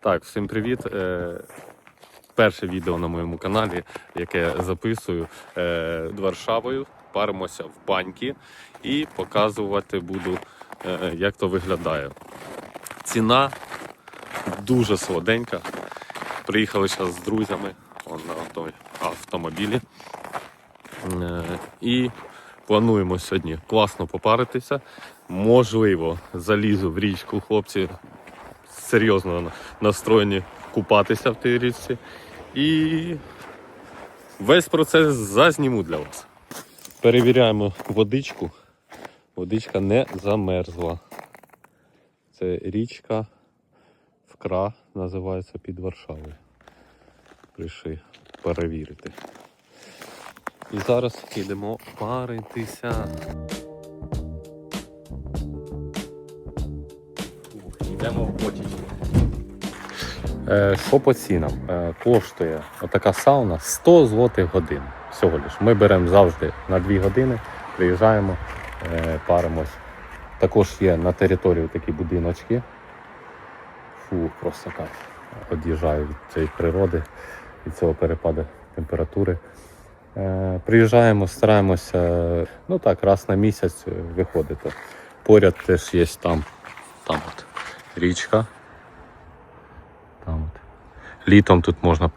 Так, всім привіт. Е, Перше відео на моєму каналі, яке записую е, Варшавою. Паримося в баньки і показувати буду, е, як то виглядає. Ціна дуже солоденька. Приїхали зараз з друзями он на автомобілі. І плануємо сьогодні класно попаритися. Можливо, залізу в річку. Хлопці серйозно настроєні купатися в тій річці. І весь процес зазніму для вас. Перевіряємо водичку. Водичка не замерзла. Це річка Вкра, називається під Варшавою. Прийшли перевірити. І зараз йдемо паритися. Що по цінам? Е, Коштує отака сауна 100 злотих годин. Всього лиш. Ми беремо завжди на 2 години, приїжджаємо, е, паримось. Також є на території такі будиночки. Фу, просто кайф. Од'їжджаю від цієї природи, від цього перепаду температури. Е, Приїжджаємо, стараємося ну так, раз на місяць е, виходити. Поряд теж є там, там от річка. Літом тут можна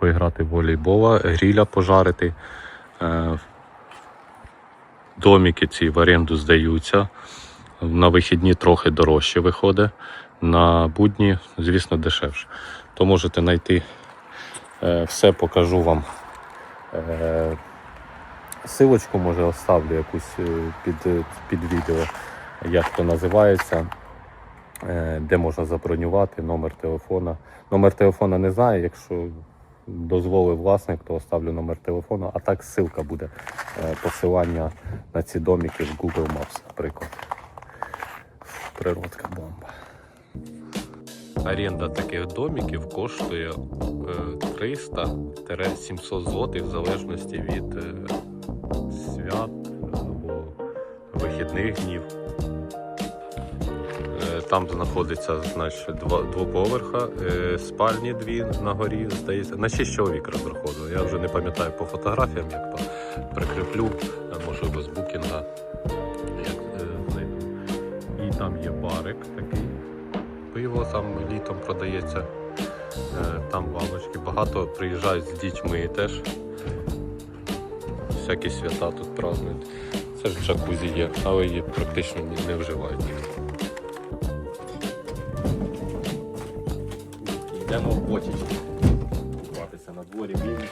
поіграти в волейбола, гріля пожарити. Е, Доміки ці в оренду здаються. На вихідні трохи дорожче виходить. На будні, звісно, дешевше. То можете знайти е, все, покажу вам. Е, Силочку може оставлю якусь під, під відео, як то називається, де можна забронювати номер телефона. Номер телефона не знаю, якщо дозволив власник, то оставлю номер телефону, а так ссылка буде е, посилання на ці домики в Google Maps, наприклад. Природка бомба. Оренда таких домиків коштує е, 300-700 злотих в залежності від е, свят або вихідних днів. Там знаходиться значить, два, двоповерха, е, спальні дві на горі, здається. На 6 чоловік розраховано. Я вже не пам'ятаю по фотографіям, як то прикріплю, е, можливо, з букінга. Як, е. І там є барик такий. Пиво там літом продається. Там лавочки. Багато приїжджають з дітьми теж. Всякі свята тут празднують. Це ж джакузі є, але її практично не- вживають. Йдемо в бочечку. Купатися на дворі мінус.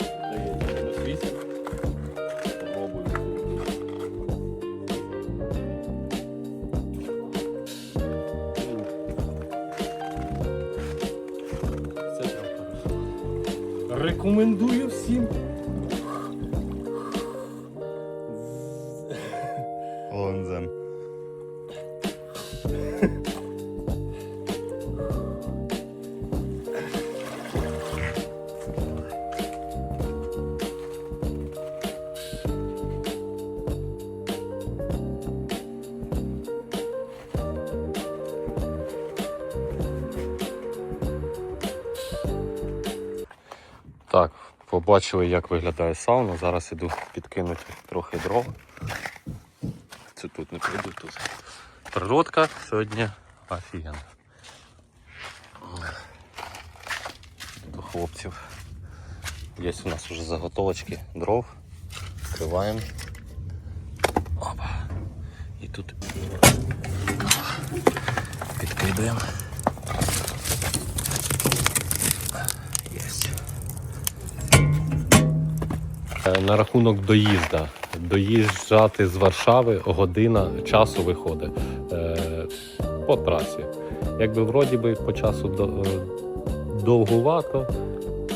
Здається, мінус 8. Попробуємо. Це. Рекомендую всім. Побачили, як виглядає сауна. Зараз іду підкинути трохи дров. Це тут не прийду тут. Природка сьогодні офігенна. До хлопців. Є у нас вже заготовочки дров. Вкриваємо. Опа. І тут підкидаємо. На рахунок доїзда. Доїжджати з Варшави година часу виходить е, по трасі. Якби вроді би по часу е, довгувато,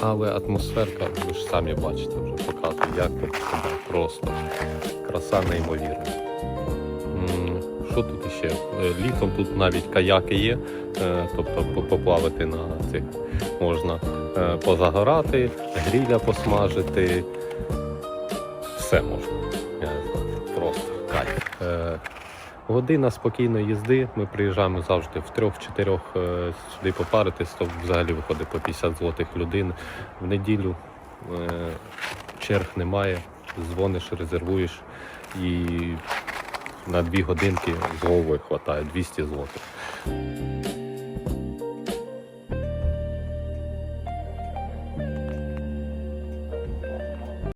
але атмосферка, ви ж самі бачите, вже показую, як тут себе просто краса неймовірна. Що тут іще? Е, Літом тут навіть каяки є, е, тобто по- поплавати на цих можна е, позагорати, гріля посмажити. Все можна. Просто кайф. Е, Година спокійної їзди. Ми приїжджаємо завжди в трьох-чотирьох е, сюди попаритись, то взагалі виходить по 50 злотих людей в неділю. Е, черг немає, дзвониш, резервуєш і на дві годинки з головою вистачає 200 злотих.